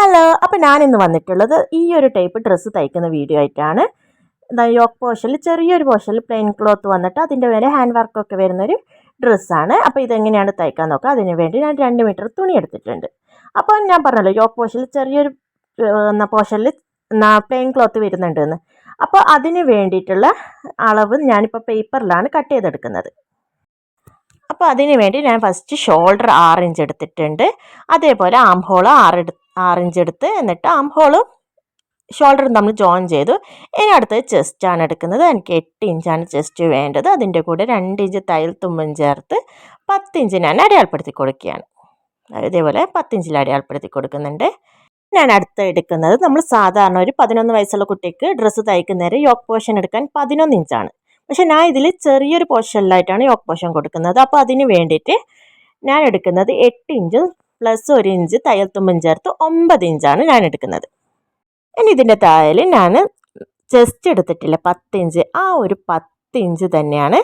Hello അപ്പോൾ ഞാനിന്ന് വന്നിട്ടുള്ളത് ഈ ഒരു ടൈപ്പ് ഡ്രസ്സ് തയ്ക്കുന്ന വീഡിയോ ആയിട്ടാണ്. യോക്ക് പോർഷനിൽ ചെറിയൊരു പോർഷനിൽ പ്ലെയിൻ ക്ലോത്ത് വന്നിട്ട് അതിന്റെ മേലെ ഹാൻഡ് വർക്കൊക്കെ വരുന്നൊരു ഡ്രസ്സാണ് അപ്പോൾ ഇതെങ്ങനെയാണ് തയ്ക്കാൻ നോക്കുക? അതിന് വേണ്ടി ഞാൻ രണ്ട് മീറ്റർ തുണി എടുത്തിട്ടുണ്ട്. അപ്പോൾ ഞാൻ പറഞ്ഞല്ലോ യോക്ക് പോർഷനിൽ ചെറിയൊരു എന്നാ പ്ലെയിൻ ക്ലോത്ത് വരുന്നുണ്ടെന്ന്. അപ്പോൾ അതിന് വേണ്ടിയിട്ടുള്ള അളവ് ഞാനിപ്പോൾ പേപ്പറിലാണ് കട്ട് ചെയ്തെടുക്കുന്നത്. അപ്പോൾ അതിന് വേണ്ടി ഞാൻ ഫസ്റ്റ് ഷോൾഡർ ആറ് ഇഞ്ച് എടുത്തിട്ടുണ്ട്. അതേപോലെ ആംഹോൾ ആറ് ആറ് ആറ് ഇഞ്ച് എടുത്ത് എന്നിട്ട് ആം ഹോളും ഷോൾഡറും തമ്മിൽ ജോയിൻ ചെയ്തു. ഇനി അടുത്തത് ചെസ്റ്റാണ് എടുക്കുന്നത്. എനിക്ക് എട്ട് ഇഞ്ചാണ് ചെസ്റ്റ് വേണ്ടത്. അതിന്റെ കൂടെ രണ്ട് ഇഞ്ച് തയ്യൽ തുമ്പും ചേർത്ത് പത്ത് ഇഞ്ച് ഞാൻ അടയാളപ്പെടുത്തി കൊടുക്കുകയാണ്. ഇതേപോലെ പത്തിഞ്ചിൽ അടയാളപ്പെടുത്തി കൊടുക്കുന്നുണ്ട്. ഞാൻ അടുത്ത് എടുക്കുന്നത്. നമ്മൾ സാധാരണ ഒരു പതിനൊന്ന് വയസ്സുള്ള കുട്ടിക്ക് ഡ്രസ്സ് തയ്ക്കുന്നേരം യോക്ക് പോർഷൻ എടുക്കാൻ പതിനൊന്ന് ഇഞ്ചാണ് പക്ഷെ ഞാൻ ഇതിൽ ചെറിയൊരു പോർഷനിലായിട്ടാണ് യോക്ക് പോർഷൻ കൊടുക്കുന്നത്. അപ്പോൾ അതിന് വേണ്ടിയിട്ട് ഞാൻ എടുക്കുന്നത് എട്ട് ഇഞ്ചും പ്ലസ് ഒരു ഇഞ്ച് തയ്യൽ തുമ്പും ചേർത്ത് ഒമ്പത് ഇഞ്ചാണ് ഞാൻ എടുക്കുന്നത്. ഇനി ഇതിന്റെ താഴെ ഞാൻ ചെസ്റ്റ് എടുത്തിട്ടില്ല പത്ത് ഇഞ്ച് ആ ഒരു പത്ത് ഇഞ്ച് തന്നെയാണ്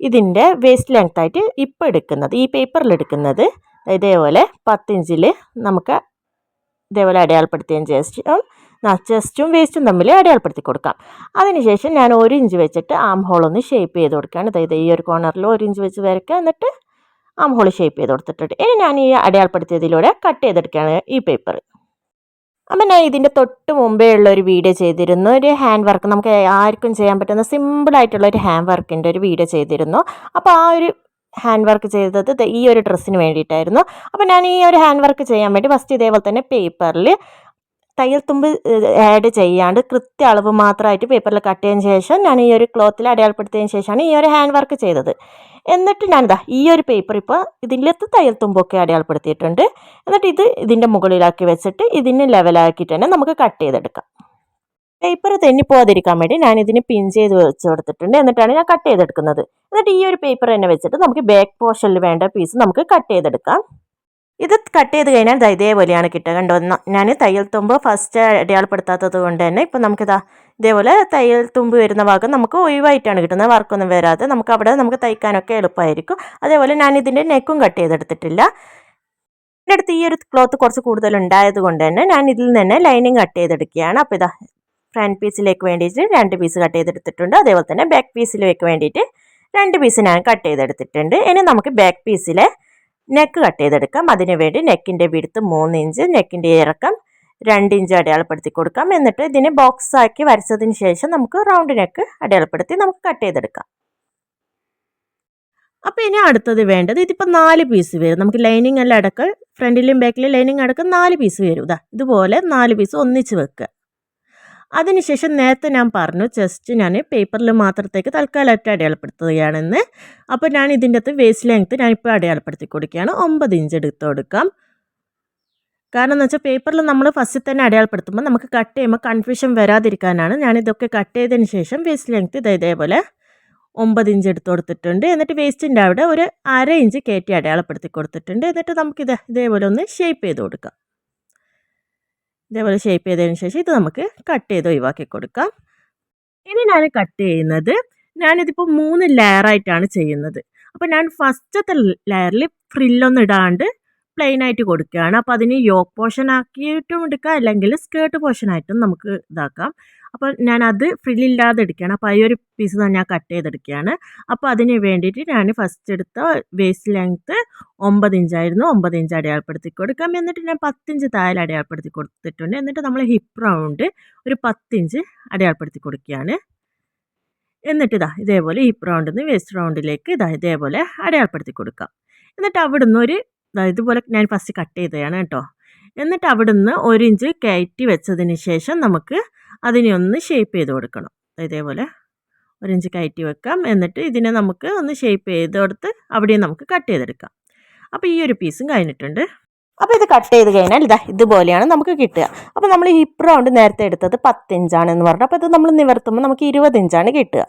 ഇതിന്റെ വേസ്റ്റ് ലെങ്ത് ആയിട്ട് ഇപ്പോൾ എടുക്കുന്നത്. ഈ പേപ്പറിൽ എടുക്കുന്നത് ഇതേപോലെ പത്തിഞ്ചിൽ നമുക്ക് ഇതേപോലെ അടയാളപ്പെടുത്തിയതിന് ശേഷം ചെസ്റ്റും വേസ്റ്റും തമ്മിൽ അടയാളപ്പെടുത്തി കൊടുക്കാം. അതിനുശേഷം ഞാൻ ഒരു ഇഞ്ച് വെച്ചിട്ട് ആം ഹോൾ ഒന്ന് ഷേപ്പ് ചെയ്ത് കൊടുക്കുകയാണ്. അതായത് ഈ ഒരു കോർണറിൽ ഒരു ഇഞ്ച് വെച്ച് വരയ്ക്കുക. എന്നിട്ട് ആം ഹോൾ ഷേപ്പ് ചെയ്ത് കൊടുത്തിട്ടുണ്ട്. ഇനി ഞാൻ ഈ അടയാളപ്പെടുത്തിയതിലൂടെ കട്ട് ചെയ്തെടുക്കുകയാണ് ഈ പേപ്പർ അപ്പം ഞാൻ ഇതിന്റെ തൊട്ട് മുമ്പേ ഉള്ള ഒരു വീഡിയോ ചെയ്തിരുന്നു. ഒരു ഹാൻഡ് വർക്ക് നമുക്ക് ആർക്കും ചെയ്യാൻ പറ്റുന്ന സിമ്പിളായിട്ടുള്ള ഒരു ഹാൻഡ് വർക്കിന്റെ ഒരു വീഡിയോ ചെയ്തിരുന്നു. അപ്പോൾ ആ ഒരു ഹാൻഡ് വർക്ക് ചെയ്തത് ഈ ഒരു ഡ്രസ്സിന് വേണ്ടിയിട്ടായിരുന്നു. അപ്പോൾ ഞാൻ ഈ ഒരു ഹാൻഡ് വർക്ക് ചെയ്യാൻ വേണ്ടി ഫസ്റ്റ് ഇതേപോലെ തന്നെ പേപ്പറിൽ തയ്യൽ തുമ്പ് ആഡ് ചെയ്യാണ്ട് കൃത്യ അളവ് മാത്രമായിട്ട് പേപ്പറിൽ കട്ട് ചെയ്തതിന് ശേഷം ഞാൻ ഈ ഒരു ക്ലോത്തിൽ അടയാളപ്പെടുത്തിയതിന് ശേഷമാണ് ഈ ഒരു ഹാൻഡ് വർക്ക് ചെയ്തത്. എന്നിട്ട് ഞാൻ എന്താ ഈ ഒരു പേപ്പർ ഇപ്പോൾ ഇതിന്റെത്ത് തയ്യൽ തുമ്പൊക്കെ അടയാളപ്പെടുത്തിയിട്ടുണ്ട്. എന്നിട്ട് ഇത് ഇതിന്റെ മുകളിലാക്കി വെച്ചിട്ട് ഇതിന് ലെവലാക്കിയിട്ട് തന്നെ നമുക്ക് കട്ട് ചെയ്തെടുക്കാം. പേപ്പർ തെന്നി പോകാതിരിക്കാൻ വേണ്ടി ഞാൻ ഇതിന് പിൻ ചെയ്ത് വെച്ച് കൊടുത്തിട്ടുണ്ട്. എന്നിട്ടാണ് ഞാൻ കട്ട് ചെയ്തെടുക്കുന്നത്. എന്നിട്ട് ഈ ഒരു പേപ്പർ തന്നെ വെച്ചിട്ട് നമുക്ക് ബാക്ക് പോർഷനിൽ വേണ്ട പീസ് നമുക്ക് കട്ട് ചെയ്തെടുക്കാം. ഇത് കട്ട് ചെയ്ത് കഴിഞ്ഞാൽ ഇതേപോലെയാണ് കിട്ടുക. കണ്ടോ ഞാൻ തയ്യൽ തുമ്പ് ഫസ്റ്റ് അടയാളപ്പെടുത്താത്തത് കൊണ്ട് തന്നെ ഇപ്പം നമുക്കിതാ ഇതേപോലെ തയ്യൽ തുമ്പ് വരുന്ന ഭാഗം നമുക്ക് ഒഴിവായിട്ടാണ് കിട്ടുന്നത്. വർക്കൊന്നും വരാതെ നമുക്ക് അവിടെ നമുക്ക് തയ്ക്കാനൊക്കെ എളുപ്പമായിരിക്കും. അതേപോലെ ഞാൻ ഇതിന്റെ നെക്കും കട്ട് ചെയ്തെടുത്തിട്ടില്ല. എന്റെ അടുത്ത് ഈ ഒരു ക്ലോത്ത് കുറച്ച് കൂടുതൽ ഉണ്ടായത് കൊണ്ട് തന്നെ ഞാൻ ഇതിൽ നിന്ന് ലൈനിങ് കട്ട് ചെയ്തെടുക്കുകയാണ്. അപ്പോൾ ഇതാ ഫ്രണ്ട് പീസിലേക്ക് വേണ്ടിയിട്ട് രണ്ട് പീസ് കട്ട് ചെയ്തെടുത്തിട്ടുണ്ട്. അതേപോലെ തന്നെ ബാക്ക് പീസിലേക്ക് വേണ്ടിയിട്ട് രണ്ട് പീസ് ഞാൻ കട്ട് ചെയ്തെടുത്തിട്ടുണ്ട്. ഇനി നമുക്ക് ബാക്ക് പീസിലെ നെക്ക് കട്ട് ചെയ്തെടുക്കാം. അതിനുവേണ്ടി നെക്കിന്റെ വിടുത്ത് മൂന്ന് ഇഞ്ച് നെക്കിന്റെ ഇറക്കം രണ്ട് ഇഞ്ച് അടയാളപ്പെടുത്തി കൊടുക്കാം. എന്നിട്ട് ഇതിനെ ബോക്സ് ആക്കി വരച്ചതിന് ശേഷം നമുക്ക് റൗണ്ട് നെക്ക് അടയാളപ്പെടുത്തി നമുക്ക് കട്ട് ചെയ്തെടുക്കാം. അപ്പോൾ ഇനി അടുത്തത് വേണ്ടത് ഇതിപ്പോൾ നാല് പീസ് വരും. നമുക്ക് ലൈനിങ് എല്ലാം അടക്കം. ഫ്രണ്ടിലും ബാക്കിലും ലൈനിങ് അടക്കം നാല് പീസ് വരും. ഇതാ ഇതുപോലെ നാല് പീസ് ഒന്നിച്ച് വെക്കുക. അതിനുശേഷം നേരത്തെ ഞാൻ പറഞ്ഞു ജസ്റ്റ് ഞാൻ പേപ്പറിൽ മാത്രത്തേക്ക് തൽക്കാലമായിട്ട് അടയാളപ്പെടുത്തുകയാണെന്ന്. അപ്പോൾ ഞാൻ ഇതിന്റെ അകത്ത് വേസ്റ്റ് ലെങ്ത്ത് ഞാനിപ്പോൾ അടയാളപ്പെടുത്തി കൊടുക്കുകയാണ്. ഒമ്പത് ഇഞ്ച് എടുത്ത് കൊടുക്കാം. കാരണം എന്ന് വെച്ചാൽ പേപ്പറിൽ നമ്മൾ ഫസ്റ്റ് തന്നെ അടയാളപ്പെടുത്തുമ്പോൾ നമുക്ക് കട്ട് ചെയ്യുമ്പോൾ കൺഫ്യൂഷൻ വരാതിരിക്കാനാണ് ഞാനിതൊക്കെ കട്ട് ചെയ്തതിന് ശേഷം വേസ്റ്റ് ലെങ്ത്ത് ഇത് ഇതേപോലെ ഒമ്പത് ഇഞ്ച് എടുത്ത് കൊടുത്തിട്ടുണ്ട്. എന്നിട്ട് വേസ്റ്റിന്റെ അവിടെ ഒരു അര ഇഞ്ച് കയറ്റി അടയാളപ്പെടുത്തി കൊടുത്തിട്ടുണ്ട്. എന്നിട്ട് നമുക്കിത് ഇതേപോലെ ഒന്ന് ഷേപ്പ് ചെയ്ത് കൊടുക്കാം. ഇതേപോലെ ഷേപ്പ് ചെയ്തതിന് ശേഷം ഇത് നമുക്ക് കട്ട് ചെയ്ത് ഒഴിവാക്കി കൊടുക്കാം. ഇനി ഞാൻ കട്ട് ചെയ്യുന്നത് ഞാനിതിപ്പോൾ മൂന്ന് ലെയറായിട്ടാണ് ചെയ്യുന്നത്. അപ്പോൾ ഞാൻ ഫസ്റ്റത്തെ ലെയറിൽ ഫ്രില്ലൊന്നും ഇടാണ്ട് പ്ലെയിൻ ആയിട്ട് കൊടുക്കുകയാണ്. അപ്പോൾ അതിന് യോക്ക് പോർഷൻ ആക്കിയിട്ടും എടുക്കാം അല്ലെങ്കിൽ സ്കേർട്ട് പോർഷൻ ആയിട്ടും നമുക്ക് ഇതാക്കാം. അപ്പോൾ ഞാൻ അത് ഫ്രില്ലില്ലാതെ എടുക്കുകയാണ് അപ്പോൾ ഈ ഒരു പീസ് തന്നെ ഞാൻ കട്ട് ചെയ്തെടുക്കുകയാണ്. അപ്പോൾ അതിന് വേണ്ടിയിട്ട് ഞാൻ ഫസ്റ്റ് എടുത്ത വേസ്റ്റ് ലെങ്ത്ത് ഒമ്പത് ഇഞ്ചായിരുന്നു ഒമ്പത് ഇഞ്ച് അടയാളപ്പെടുത്തി കൊടുക്കാം. എന്നിട്ട് ഞാൻ പത്തിഞ്ച് താഴെ അടയാളപ്പെടുത്തി കൊടുത്തിട്ടുണ്ട്. എന്നിട്ട് നമ്മൾ ഹിപ്പ് റൗണ്ട് ഒരു പത്തിഞ്ച് അടയാളപ്പെടുത്തി കൊടുക്കുകയാണ്. എന്നിട്ട് ഇതാ ഇതേപോലെ ഹിപ്പ് റൗണ്ടിൽ നിന്ന് വേസ്റ്റ് റൗണ്ടിലേക്ക് ഇതാ ഇതേപോലെ അടയാളപ്പെടുത്തി കൊടുക്കാം. എന്നിട്ട് അവിടുന്ന് ഒരു ഇതുപോലെ ഞാൻ ഫസ്റ്റ് കട്ട് ചെയ്തതാണ് കേട്ടോ. എന്നിട്ട് അവിടുന്ന് ഒരു ഇഞ്ച് കയറ്റി വെച്ചതിന് ശേഷം നമുക്ക് അതിനെ ഒന്ന് ഷേപ്പ് ചെയ്ത് കൊടുക്കണം. ഇതേപോലെ ഒരു ഇഞ്ച് കയറ്റി വെക്കാം. എന്നിട്ട് ഇതിനെ നമുക്ക് ഒന്ന് ഷേപ്പ് ചെയ്ത് കൊടുത്ത് അവിടെയും നമുക്ക് കട്ട് ചെയ്തെടുക്കാം. അപ്പോൾ ഈ ഒരു പീസും കഴിഞ്ഞിട്ടുണ്ട്. അപ്പോൾ ഇത് കട്ട് ചെയ്ത് കഴിഞ്ഞാൽ ഇതാ ഇതുപോലെയാണ് നമുക്ക് കിട്ടുക. അപ്പോൾ നമ്മൾ ഹിപ്പ് റൗണ്ട് നേരത്തെ എടുത്തത് പത്തിഞ്ചാണെന്ന് പറഞ്ഞു. അപ്പോൾ ഇത് നമ്മൾ നിവർത്തുമ്പോൾ നമുക്ക് ഇരുപത് ഇഞ്ചാണ് കിട്ടുക.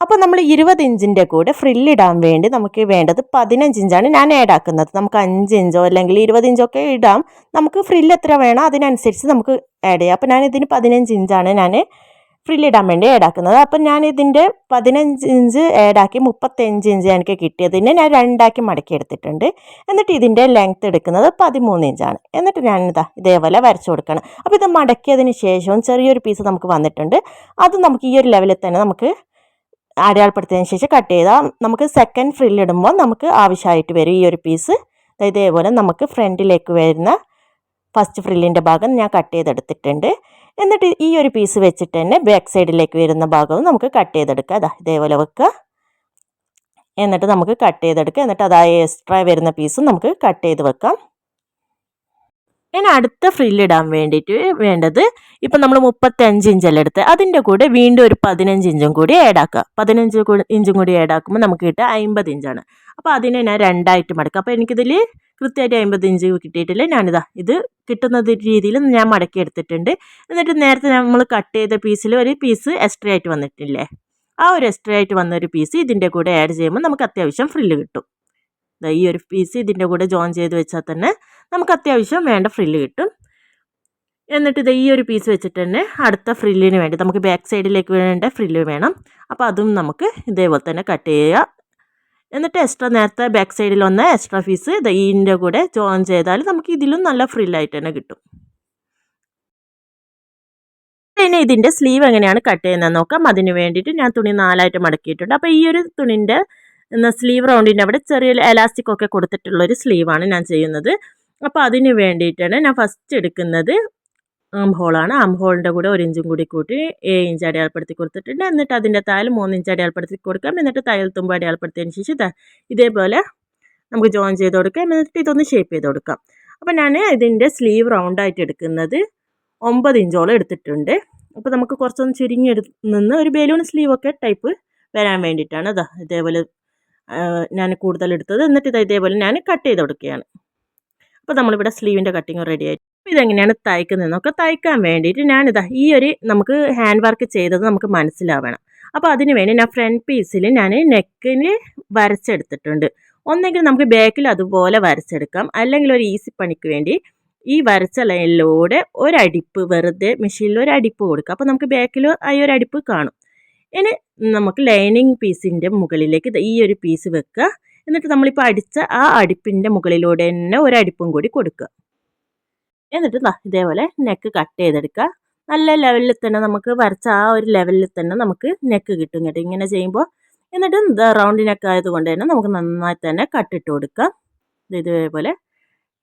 അപ്പോൾ നമ്മൾ ഇരുപത് ഇഞ്ചിന്റെ കൂടെ ഫ്രില്ലിടാൻ വേണ്ടി നമുക്ക് വേണ്ടത് പതിനഞ്ച് ഇഞ്ചാണ് ഞാൻ ആഡ് ആക്കുന്നത്. നമുക്ക് അഞ്ച് ഇഞ്ചോ അല്ലെങ്കിൽ ഇരുപത് ഇഞ്ചോ ഒക്കെ ഇടാം. നമുക്ക് ഫ്രില്ല് എത്ര വേണോ അതിനനുസരിച്ച് നമുക്ക് ആഡ് ചെയ്യാം. അപ്പോൾ ഞാൻ ഇതിന് പതിനഞ്ച് ഇഞ്ചാണ് ഞാൻ ഫ്രില്ലിടാൻ വേണ്ടി ആഡ് ആക്കുന്നത്. അപ്പം ഞാൻ ഇതിന്റെ പതിനഞ്ച് ഇഞ്ച് ഏഡാക്കി മുപ്പത്തഞ്ച് ഇഞ്ച് എനിക്ക് കിട്ടിയതിനെ ഞാൻ രണ്ടാക്കി മടക്കി എടുത്തിട്ടുണ്ട്. എന്നിട്ട് ഇതിന്റെ ലെങ്ത് എടുക്കുന്നത് പതിമൂന്ന് ഇഞ്ചാണ്. എന്നിട്ട് ഞാൻ ഇതാ ഇതേപോലെ വരച്ചു കൊടുക്കണം. അപ്പോൾ ഇത് മടക്കിയതിന് ശേഷവും ചെറിയൊരു പീസ് നമുക്ക് വന്നിട്ടുണ്ട്. അത് നമുക്ക് ഈ ഒരു ലെവലിൽ തന്നെ നമുക്ക് അടയാളപ്പെടുത്തിയതിന് ശേഷം കട്ട് ചെയ്താൽ നമുക്ക് സെക്കൻഡ് ഫ്രില്ലിടുമ്പോൾ നമുക്ക് ആവശ്യമായിട്ട് വരും ഈ ഒരു പീസ് ഇതേപോലെ നമുക്ക് ഫ്രണ്ടിലേക്ക് വരുന്ന ഫസ്റ്റ് ഫ്രില്ലിന്റെ ഭാഗം ഞാൻ കട്ട് ചെയ്തെടുത്തിട്ടുണ്ട്. എന്നിട്ട് ഈ ഒരു പീസ് വെച്ചിട്ട് തന്നെ ബാക്ക് സൈഡിലേക്ക് വരുന്ന ഭാഗവും നമുക്ക് കട്ട് ചെയ്തെടുക്കാം. അതാ ഇതേപോലെ വെക്കുക. എന്നിട്ട് നമുക്ക് കട്ട് ചെയ്തെടുക്കുക എന്നിട്ട് അതായ എക്സ്ട്രാ വരുന്ന പീസും നമുക്ക് കട്ട് ചെയ്ത് വെക്കാം. ഇനി അടുത്ത ഫ്രില്ലിടാൻ വേണ്ടിയിട്ട് വേണ്ടത് ഇപ്പം നമ്മൾ മുപ്പത്തഞ്ച് ഇഞ്ചെല്ലാം എടുത്ത്? അതിന്റെ കൂടെ വീണ്ടും ഒരു പതിനഞ്ച് ഇഞ്ചും കൂടി ആഡ് ആക്കുക. പതിനഞ്ച് ഇഞ്ചും കൂടി ആഡ് ആക്കുമ്പോൾ നമുക്ക് കിട്ടുക അമ്പത് ഇഞ്ചാണ് അപ്പോൾ അതിനെ ഞാൻ രണ്ടായിട്ട് മടക്കുക. അപ്പോൾ എനിക്കിതിൽ കൃത്യമായിട്ട് അമ്പത് ഇഞ്ച് കിട്ടിയിട്ടില്ല. ഞാനിതാ ഇത് കിട്ടുന്ന രീതിയിൽ ഞാൻ മടക്കി എടുത്തിട്ടുണ്ട്. എന്നിട്ട് നേരത്തെ നമ്മൾ കട്ട് ചെയ്ത പീസിൽ ഒരു പീസ് എക്സ്ട്രാ ആയിട്ട് വന്നിട്ടില്ലേ? ആ ഒരു എക്സ്ട്രാ ആയിട്ട് വന്ന ഒരു പീസ് ഇതിന്റെ കൂടെ ആഡ് ചെയ്യുമ്പോൾ നമുക്ക് അത്യാവശ്യം ഫ്രില്ല് കിട്ടും. ഈ ഒരു പീസ് ഇതിന്റെ കൂടെ ജോയിൻ ചെയ്ത് വെച്ചാൽ തന്നെ നമുക്ക് അത്യാവശ്യം വേണ്ട ഫ്രില്ല് കിട്ടും. എന്നിട്ട് ഇത് ഈ ഒരു പീസ് വെച്ചിട്ട് തന്നെ അടുത്ത ഫ്രില്ലിന് വേണ്ടി നമുക്ക് ബാക്ക് സൈഡിലേക്ക് വേണ്ട ഫ്രില്ല് വേണം. അപ്പോൾ അതും നമുക്ക് ഇതേപോലെ തന്നെ കട്ട് ചെയ്യുക എന്നിട്ട് എക്സ്ട്രാ നേരത്തെ ബാക്ക് സൈഡിൽ വന്ന എക്സ്ട്രാ പീസ് ഇതിന്റെ കൂടെ ജോയിൻ ചെയ്താൽ നമുക്ക് ഇതിലും നല്ല ഫ്രില്ലായിട്ട് തന്നെ കിട്ടും. പിന്നെ ഇതിന്റെ സ്ലീവ് എങ്ങനെയാണ് കട്ട് ചെയ്യുന്നത് നോക്കാം. അതിന് വേണ്ടിയിട്ട് ഞാൻ തുണി നാലായിട്ട് മടക്കിയിട്ടുണ്ട്. അപ്പോൾ ഈ ഒരു തുണിന്റെ സ്ലീവ് റൗണ്ടിന്റെ അവിടെ ചെറിയ എലാസ്റ്റിക് ഒക്കെ കൊടുത്തിട്ടുള്ളൊരു സ്ലീവാണ് ഞാൻ ചെയ്യുന്നത്. അപ്പോൾ അതിന് വേണ്ടിയിട്ടാണ് ഞാൻ ഫസ്റ്റ് എടുക്കുന്നത് ആം ഹോളാണ് ആം ഹോളിന്റെ കൂടെ ഒരു ഇഞ്ചും കൂടി കൂട്ടി ഏഴ് ഇഞ്ച് അടയാളപ്പെടുത്തി കൊടുത്തിട്ടുണ്ട്. എന്നിട്ട് അതിന്റെ താഴെ മൂന്ന് ഇഞ്ച് അടയാളപ്പെടുത്തി കൊടുക്കാം. എന്നിട്ട് തയ്യൽ തുമ്പ് അടയാളപ്പെടുത്തിയതിന് ശേഷം ഇതേപോലെ നമുക്ക് ജോയിൻ ചെയ്ത് കൊടുക്കാം. എന്നിട്ട് ഇതൊന്ന് ഷേപ്പ് ചെയ്ത് കൊടുക്കാം. അപ്പോൾ ഞാൻ ഇതിന്റെ സ്ലീവ് റൗണ്ടായിട്ട് എടുക്കുന്നത് ഒമ്പത് ഇഞ്ചോളം എടുത്തിട്ടുണ്ട്. അപ്പോൾ നമുക്ക് കുറച്ചൊന്ന് ചുരുങ്ങി നിന്ന് ഒരു ബലൂൺ സ്ലീവൊക്കെ ടൈപ്പ് വരാൻ വേണ്ടിയിട്ടാണ്. അതാ ഇതേപോലെ ഞാൻ കൂടുതൽ എടുത്തത് എന്നിട്ട് ഇത് ഇതേപോലെ ഞാൻ കട്ട് ചെയ്ത് കൊടുക്കുകയാണ്. അപ്പോൾ നമ്മളിവിടെ സ്ലീവിന്റെ കട്ടിങ് റെഡി ആയിട്ട് ഇതെങ്ങനെയാണ് തയ്ക്കുന്നതെന്നൊക്കെ തയ്ക്കാൻ വേണ്ടിയിട്ട് ഞാനിതാ ഈ ഒരു നമുക്ക് ഹാൻഡ് വർക്ക് ചെയ്തത് നമുക്ക് മനസ്സിലാവണം. അപ്പോൾ അതിന് വേണ്ടി ഞാൻ ഫ്രണ്ട് പീസിൽ ഞാൻ നെക്കിന് വരച്ചെടുത്തിട്ടുണ്ട്. ഒന്നെങ്കിൽ നമുക്ക് ബാക്കിൽ അതുപോലെ വരച്ചെടുക്കാം. അല്ലെങ്കിൽ ഒരു ഈസി പണിക്ക് വേണ്ടി ഈ വരച്ച ലൈനിലൂടെ ഒരടിപ്പ് വെറുതെ മെഷീനിൽ ഒരു അടിപ്പ് കൊടുക്കുക അപ്പോൾ നമുക്ക് ബാക്കിൽ ആ ഒരു അടിപ്പ് കാണും. ഇനി നമുക്ക് ലൈനിങ് പീസിന്റെ മുകളിലേക്ക് ഈ ഒരു പീസ് വെക്കുക എന്നിട്ട് നമ്മളിപ്പോൾ അടിച്ച ആ അടുപ്പിന്റെ മുകളിലൂടെ തന്നെ ഒരടിപ്പും കൂടി കൊടുക്കുക എന്നിട്ട് ഇതേപോലെ നെക്ക് കട്ട് ചെയ്തെടുക്കുക നല്ല ലെവലിൽ തന്നെ നമുക്ക് വരച്ച ആ ഒരു ലെവലിൽ തന്നെ നമുക്ക് നെക്ക് കിട്ടും കേട്ടോ. ഇങ്ങനെ ചെയ്യുമ്പോൾ എന്നിട്ട് റൗണ്ട് നെക്ക് ആയതുകൊണ്ട് തന്നെ നമുക്ക് നന്നായി തന്നെ കട്ടിട്ട് കൊടുക്കാം. ഇതേപോലെ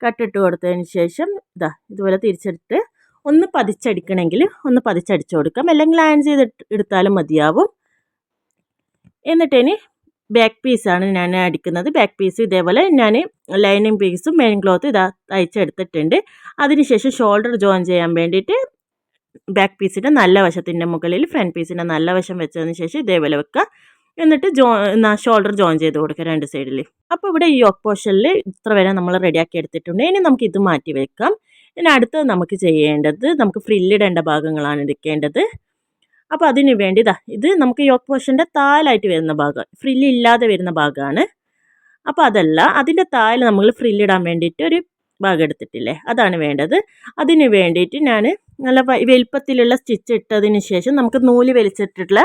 കട്ടിട്ട് കൊടുത്തതിന് ശേഷം ഇതാ ഇതുപോലെ തിരിച്ചെടുത്ത് ഒന്ന് പതിച്ചടിക്കണമെങ്കിൽ ഒന്ന് പതിച്ചടിച്ചു കൊടുക്കാം. അല്ലെങ്കിൽ അയൺ ചെയ്ത് എടുത്താലും മതിയാവും. എന്നിട്ട് ഇനി ബാക്ക് പീസാണ് ഞാൻ അടിക്കുന്നത്. ബാക്ക് പീസ് ഇതേപോലെ ഞാൻ ലൈനിങ് പീസും മെയിൻ ക്ലോത്തും ഇതാ തയ്ച്ചെടുത്തിട്ടുണ്ട്. അതിനുശേഷം ഷോൾഡർ ജോയിൻ ചെയ്യാൻ വേണ്ടിയിട്ട് ബാക്ക് പീസിന്റെ നല്ല വശത്തിന്റെ മുകളിൽ ഫ്രണ്ട് പീസിന്റെ നല്ല വശം വെച്ചതിന് ശേഷം ഇതേപോലെ വെക്കുക എന്നിട്ട് ജോ ഷോൾഡർ ജോയിൻ ചെയ്ത് കൊടുക്കുക രണ്ട് സൈഡിൽ അപ്പോൾ ഇവിടെ ഈ യോക്ക് ഇത്ര വരെ നമ്മൾ റെഡിയാക്കി എടുത്തിട്ടുണ്ട്. ഇനി നമുക്ക് ഇത് മാറ്റി വെക്കാം. ഇനി അടുത്തത് നമുക്ക് ചെയ്യേണ്ടത് നമുക്ക് ഫ്രില്ലിടേണ്ട ഭാഗങ്ങളാണ് എടുക്കേണ്ടത്. അപ്പോൾ അതിന് വേണ്ടി ഇതാ ഇത് നമുക്ക് യോക്ക് പോഷന്റെ താലായിട്ട് വരുന്ന ഭാഗം ഫ്രില്ലില്ലാതെ വരുന്ന ഭാഗമാണ്. അപ്പോൾ അതല്ല അതിന്റെ താൽ നമ്മൾ ഫ്രില്ലിടാൻ വേണ്ടിയിട്ട് ഒരു ഭാഗം എടുത്തിട്ടില്ലേ? അതാണ് വേണ്ടത്. അതിന് വേണ്ടിയിട്ട് ഞാൻ നല്ല വലുപ്പത്തിലുള്ള സ്റ്റിച്ച് ഇട്ടതിന് ശേഷം നമുക്ക് നൂൽ വലിച്ചിട്ടുള്ള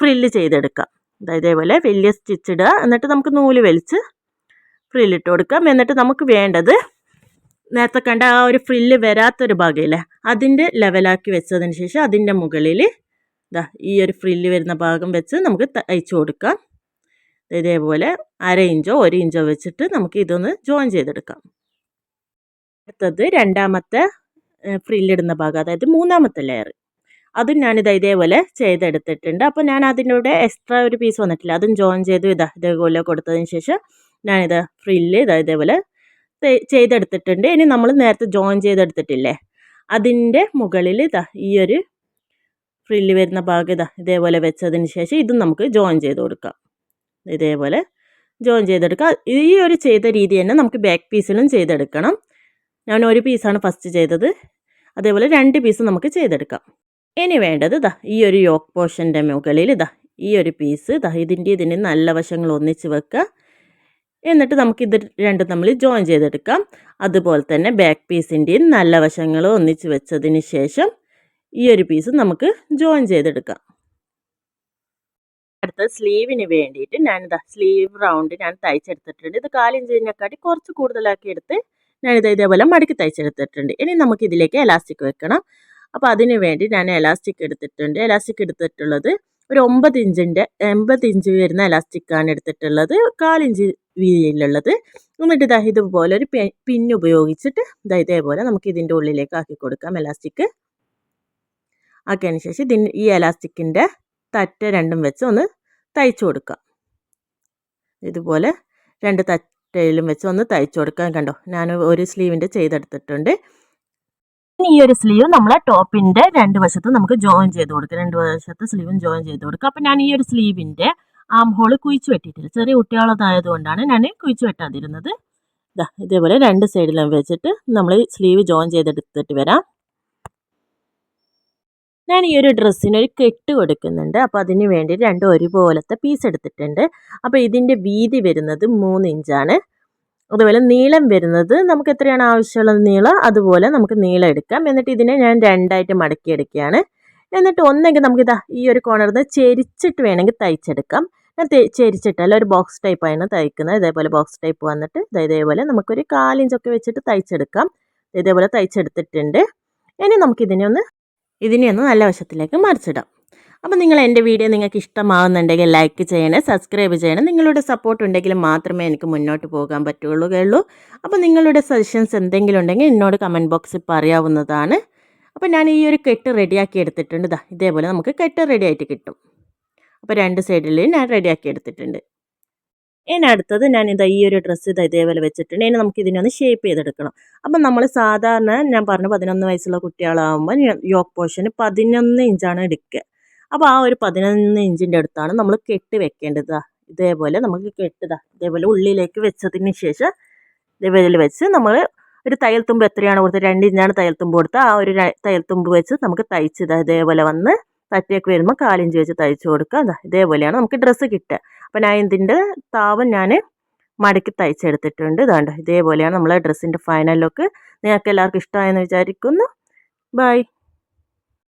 ഫ്രില്ല് ചെയ്തെടുക്കാം. അതായത് ഇതേപോലെ വലിയ സ്റ്റിച്ച് ഇടുക എന്നിട്ട് നമുക്ക് നൂൽ വലിച്ച് ഫ്രില്ലിട്ട് കൊടുക്കാം. എന്നിട്ട് നമുക്ക് വേണ്ടത് നേരത്തെ കണ്ട ആ ഒരു ഫ്രില്ല് വരാത്തൊരു ഭാഗമില്ലേ അതിന്റെ ലെവലാക്കി വെച്ചതിന് ശേഷം അതിന്റെ മുകളിൽ ഇതാ ഈ ഒരു ഫ്രില്ല് വരുന്ന ഭാഗം വെച്ച് നമുക്ക് തയ്ച്ചു കൊടുക്കാം. ഇതേപോലെ അര ഇഞ്ചോ ഒരു ഇഞ്ചോ വെച്ചിട്ട് നമുക്ക് ഇതൊന്ന് ജോയിൻ ചെയ്തെടുക്കാം. അടുത്തത് രണ്ടാമത്തെ ഫ്രില്ലിടുന്ന ഭാഗം അതായത് മൂന്നാമത്തെ ലെയർ അതും ഞാനിത് ഇതേപോലെ ചെയ്തെടുത്തിട്ടുണ്ട്. അപ്പോൾ ഞാൻ അതിന്റെ എക്സ്ട്രാ ഒരു പീസ് വന്നിട്ടില്ല. അതും ജോയിൻ ചെയ്തു ഇതാ ഇതേപോലെ കൊടുത്തതിന് ശേഷം ഞാനിത് ഫ്രില്ല് ഇതാ ഇതേപോലെ ചെയ്തെടുത്തിട്ടുണ്ട്. ഇനി നമ്മൾ നേരത്തെ ജോയിൻ ചെയ്തെടുത്തിട്ടില്ലേ? അതിന്റെ മുകളിൽ ഇതാ ഈ ഒരു ഫ്രില്ല് വരുന്ന ഭാഗം ഇതാ ഇതേപോലെ വെച്ചതിന് ശേഷം ഇതും നമുക്ക് ജോയിൻ ചെയ്ത് കൊടുക്കാം. ഇതേപോലെ ജോയിൻ ചെയ്തെടുക്കുക ഈ ഒരു ചെയ്ത രീതി തന്നെ നമുക്ക് ബാക്ക് പീസിലും ചെയ്തെടുക്കണം. ഞാൻ ഒരു പീസാണ് ഫസ്റ്റ് ചെയ്തത്. അതേപോലെ രണ്ട് പീസ് നമുക്ക് ചെയ്തെടുക്കാം. ഇനി വേണ്ടത് ഇതാ ഈ ഒരു യോക്ക് പോർഷന്റെ മുകളിൽ ഇതാ ഈ ഒരു പീസ് ഇതാ ഇതിന്റെ ഇതിന്റെ നല്ല വശങ്ങൾ ഒന്നിച്ച് വെക്കുക. എന്നിട്ട് നമുക്ക് ഇത് രണ്ടും തമ്മിൽ ജോയിൻ ചെയ്തെടുക്കാം. അതുപോലെ തന്നെ ബാക്ക് പീസിന്റെയും നല്ല വശങ്ങൾ ഒന്നിച്ച് വെച്ചതിന് ശേഷം ഈ ഒരു പീസ് നമുക്ക് ജോയിൻ ചെയ്തെടുക്കാം. അടുത്ത സ്ലീവിന് വേണ്ടിയിട്ട് ഞാനിതാ സ്ലീവ് റൗണ്ട് ഞാൻ തയ്ച്ചെടുത്തിട്ടുണ്ട്. ഇത് കാലിഞ്ചിനെക്കാട്ടി കുറച്ച് കൂടുതലാക്കി എടുത്ത് ഞാനിത് ഇതേപോലെ മടക്കി തയ്ച്ചെടുത്തിട്ടുണ്ട്. ഇനി നമുക്ക് ഇതിലേക്ക് എലാസ്റ്റിക് വെക്കണം. അപ്പോൾ അതിന് വേണ്ടി ഞാൻ എലാസ്റ്റിക് എടുത്തിട്ടുണ്ട്. എലാസ്റ്റിക് എടുത്തിട്ടുള്ളത് ഒരു ഒമ്പത് ഇഞ്ചിന്റെ എൺപത് ഇഞ്ച് വരുന്ന എലാസ്റ്റിക്കാണ് എടുത്തിട്ടുള്ളത്. കാലിഞ്ച് വീതിയിലുള്ളത്. എന്നിട്ട് ഇതാ ഇതുപോലെ ഒരു പിന്ന് ഉപയോഗിച്ചിട്ട് ഇതാ ഇതേപോലെ നമുക്ക് ഇതിന്റെ ഉള്ളിലേക്ക് ആക്കി കൊടുക്കാം എലാസ്റ്റിക് ആക്കിയതിന് ശേഷം ഇതിന് ഈ എലാസ്റ്റിക്കിന്റെ തറ്റ രണ്ടും വെച്ച് ഒന്ന് തയ്ച്ചു കൊടുക്കാം. ഇതുപോലെ രണ്ട് തറ്റയിലും വെച്ച് ഒന്ന് തയ്ച്ചു കൊടുക്കാം. കണ്ടോ? ഞാൻ ഒരു സ്ലീവിന്റെ ചെയ്തെടുത്തിട്ടുണ്ട്. ഈ ഒരു സ്ലീവ് നമ്മളെ ടോപ്പിന്റെ രണ്ട് വശത്ത് നമുക്ക് ജോയിൻ ചെയ്ത് കൊടുക്കുക രണ്ട് വശത്ത് സ്ലീവും ജോയിൻ ചെയ്ത് കൊടുക്കുക അപ്പം ഞാൻ ഈ ഒരു സ്ലീവിന്റെ ആം ഹോൾ കുഴിച്ചു വെട്ടിയിട്ടില്ല. ചെറിയ കുട്ടികളതായതുകൊണ്ടാണ് ഞാൻ കുഴിച്ചു വെട്ടാതിരുന്നത്. ഇതാ ഇതേപോലെ രണ്ട് സൈഡിലും വെച്ചിട്ട് നമ്മൾ സ്ലീവ് ജോയിൻ ചെയ്തെടുത്തിട്ട് വരാം. ഞാൻ ഈ ഒരു ഡ്രസ്സിന് ഒരു കെട്ട് കൊടുക്കുന്നുണ്ട്. അപ്പോൾ അതിന് വേണ്ടി രണ്ട് ഒരുപോലത്തെ പീസ് എടുത്തിട്ടുണ്ട്. അപ്പോൾ ഇതിന്റെ വീതി വരുന്നത് മൂന്ന് ഇഞ്ചാണ് അതുപോലെ നീളം വരുന്നത് നമുക്ക് എത്രയാണ് ആവശ്യമുള്ളത് നീളം? അതുപോലെ നമുക്ക് നീളം എടുക്കാം. എന്നിട്ട് ഇതിനെ ഞാൻ രണ്ടായിട്ട് മടക്കി എടുക്കുകയാണ്. എന്നിട്ട് ഒന്നെങ്കിൽ നമുക്കിതാ ഈ ഒരു കോണറിൽ നിന്ന് ചെരിച്ചിട്ട് വേണമെങ്കിൽ തയ്ച്ചെടുക്കാം. ഞാൻ ചെരിച്ചിട്ടല്ല ഒരു ബോക്സ് ടൈപ്പ് ടൈപ്പാണ് തയ്ക്കുന്നത്. ഇതേപോലെ ബോക്സ് ടൈപ്പ് വന്നിട്ട് ഇതേപോലെ നമുക്കൊരു കാലിഞ്ചൊക്കെ വെച്ചിട്ട് തയ്ച്ചെടുക്കാം. ഇതേപോലെ തയ്ച്ചെടുത്തിട്ടുണ്ട്. ഇനി നമുക്കിതിനെ ഒന്ന് ഇതിനെ ഒന്ന് നല്ല വശത്തിലേക്ക് മറിച്ചിടാം. അപ്പോൾ നിങ്ങൾ എന്റെ വീഡിയോ നിങ്ങൾക്ക് ഇഷ്ടമാവുന്നുണ്ടെങ്കിൽ ലൈക്ക് ചെയ്യണേ സബ്സ്ക്രൈബ് ചെയ്യണം. നിങ്ങളുടെ സപ്പോർട്ട് ഉണ്ടെങ്കിൽ മാത്രമേ എനിക്ക് മുന്നോട്ട് പോകാൻ പറ്റുള്ളൂ അപ്പോൾ നിങ്ങളുടെ സജഷൻസ് എന്തെങ്കിലും ഉണ്ടെങ്കിൽ എന്നോട് കമന്റ് ബോക്സിൽ പറയാവുന്നതാണ്. അപ്പോൾ ഞാൻ ഈ ഒരു കെട്ട് റെഡിയാക്കി എടുത്തിട്ടുണ്ട്. ഇതാ ഇതേപോലെ നമുക്ക് കെട്ട് റെഡി ആയിട്ട് കിട്ടും. അപ്പോൾ രണ്ട് സൈഡിൽ ഞാൻ റെഡിയാക്കി എടുത്തിട്ടുണ്ട്. ഇനി അടുത്തത് ഞാൻ ഇതാ ഈ ഒരു ഡ്രസ്സ് ഇതാ ഇതേപോലെ വെച്ചിട്ടുണ്ട്. ഇനി നമുക്ക് ഇതിനൊന്ന് ഷേപ്പ് ചെയ്തെടുക്കണം. അപ്പം നമ്മൾ സാധാരണ ഞാൻ പറഞ്ഞു പതിനൊന്ന് വയസ്സുള്ള കുട്ടികളാകുമ്പോൾ യോക്ക് പോർഷന് പതിനൊന്ന് ഇഞ്ചാണ് എടുക്കുക. അപ്പോൾ ആ ഒരു പതിനൊന്ന് ഇഞ്ചിന്റെ അടുത്താണ് നമ്മൾ കെട്ട് വെക്കേണ്ടത്. ഇതേപോലെ നമുക്ക് കെട്ടുക ഇതേപോലെ ഉള്ളിലേക്ക് വെച്ചതിന് ശേഷം ഇതേപോലെ വെച്ച് നമ്മൾ ഒരു തയ്യൽ തുമ്പ് എത്രയാണ് കൊടുത്തത്? രണ്ട് ഇഞ്ചാണ് തയ്യൽ തുമ്പ് കൊടുത്തത്. ആ ഒരു തയ്യൽ തുമ്പ് വെച്ച് നമുക്ക് തയ്ച്ചത് ഇതേപോലെ വന്ന് തറ്റേക്ക് വരുമ്പോൾ കാലിഞ്ച് വെച്ച് തയ്ച്ചു കൊടുക്കുക. ഇതേപോലെയാണ് നമുക്ക് ഡ്രസ്സ് കിട്ടുക. അപ്പോൾ ഞാൻ ഇതിന്റെ താവൻ ഞാൻ മടക്കി തയ്ച്ചെടുത്തിട്ടുണ്ട്. ഇതാണ്ട് ഇതേപോലെയാണ് നമ്മളെ ഡ്രസ്സിന്റെ ഫൈനൽ ലുക്ക് നിങ്ങൾക്ക് എല്ലാവർക്കും ഇഷ്ടമായെന്ന് വിചാരിക്കുന്നു. ബൈ